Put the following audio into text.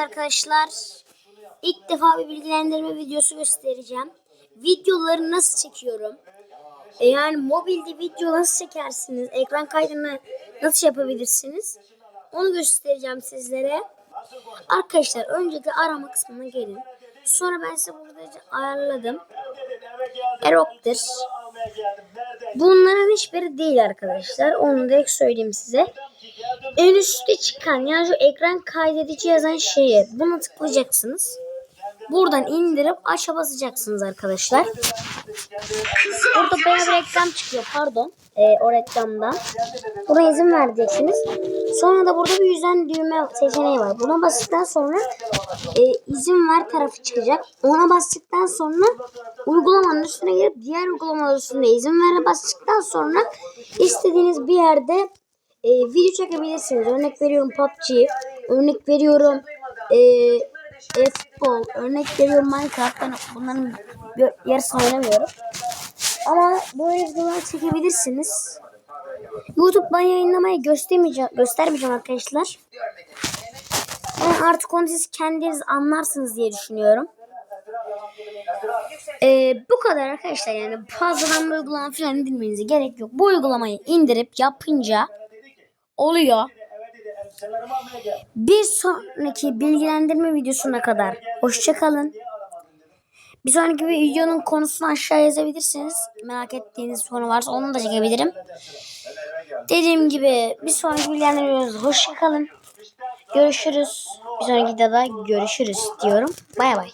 arkadaşlar. İlk defa bir bilgilendirme videosu göstereceğim. Videoları nasıl çekiyorum? E yani mobilde video nasıl çekersiniz? Ekran kaydını nasıl yapabilirsiniz? Onu göstereceğim sizlere. Arkadaşlar öncelikle arama kısmına gelin. Sonra ben size burada ayarladım. Erok'tur. Bunların hiçbiri değil arkadaşlar. Onu direkt söyleyeyim size. En üstte çıkan yani şu ekran kaydedici yazan şeye buna tıklayacaksınız. Buradan indirip aşağı basacaksınız arkadaşlar. Burada beyaz reklam çıkıyor pardon. Ee, o reklamdan. Buna izin vereceksiniz. Sonra da burada bir yüzden düğme seçeneği var. Buna bastıktan sonra e, izin ver tarafı çıkacak. Ona bastıktan sonra uygulamanın üstüne girip diğer uygulamalar üstünde izin ver bastıktan sonra istediğiniz bir yerde e, video çekebilirsiniz. Örnek veriyorum PUBG, örnek veriyorum e, e-futbol, örnek veriyorum Minecraft. Ben bunların yarısını oynamıyorum. Ama böyle videolar çekebilirsiniz. YouTube'dan yayınlamayı göstermeyeceğim, göstermeyeceğim arkadaşlar. Ben artık onu siz kendiniz anlarsınız diye düşünüyorum. Ee, bu kadar arkadaşlar yani fazladan bu uygulama falan indirmenize gerek yok. Bu uygulamayı indirip yapınca oluyor. Bir sonraki bilgilendirme videosuna kadar hoşçakalın. Bir sonraki videonun konusunu aşağı yazabilirsiniz. Merak ettiğiniz konu varsa onu da çekebilirim. Dediğim gibi bir sonraki bilgilendirme videosunda hoşçakalın. Görüşürüz. Bir sonraki videoda görüşürüz diyorum. Bay bay.